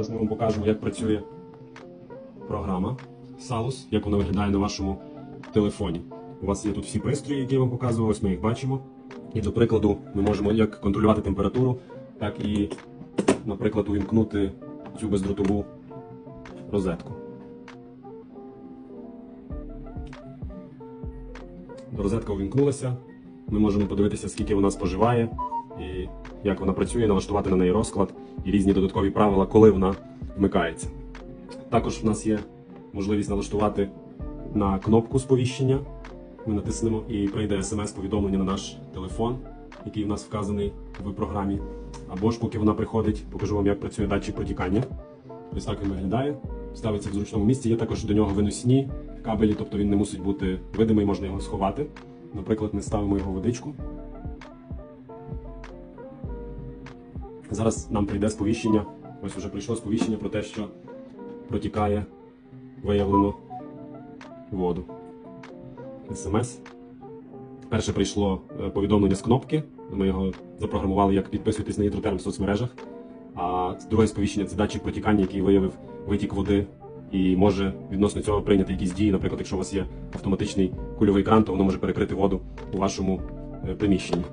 Зараз ми вам покажемо, як працює програма Salus, як вона виглядає на вашому телефоні. У вас є тут всі пристрої, які я вам показував, ось ми їх бачимо. І до прикладу, ми можемо як контролювати температуру, так і, наприклад, увімкнути цю бездротову розетку. Розетка увімкнулася. Ми можемо подивитися, скільки вона споживає, і як вона працює, налаштувати на неї розклад і різні додаткові правила, коли вона вмикається. Також в нас є можливість налаштувати на кнопку сповіщення. Ми натиснемо і прийде смс-повідомлення на наш телефон, який в нас вказаний в програмі. Або ж поки вона приходить, покажу вам, як працює датчик протікання. Ось так він виглядає. Ставиться в зручному місці. Є також до нього виносні кабелі, тобто він не мусить бути видимий, можна його сховати. Наприклад, ми ставимо його водичку. Зараз нам прийде сповіщення. Ось вже прийшло сповіщення про те, що протікає виявлено воду. СМС. Перше прийшло е, повідомлення з кнопки. Ми його запрограмували, як підписуйтесь на гідротерм в соцмережах. А друге сповіщення це датчик протікання, який виявив витік води і може відносно цього прийняти якісь дії. Наприклад, якщо у вас є автоматичний кульовий кран, то воно може перекрити воду у вашому е, приміщенні.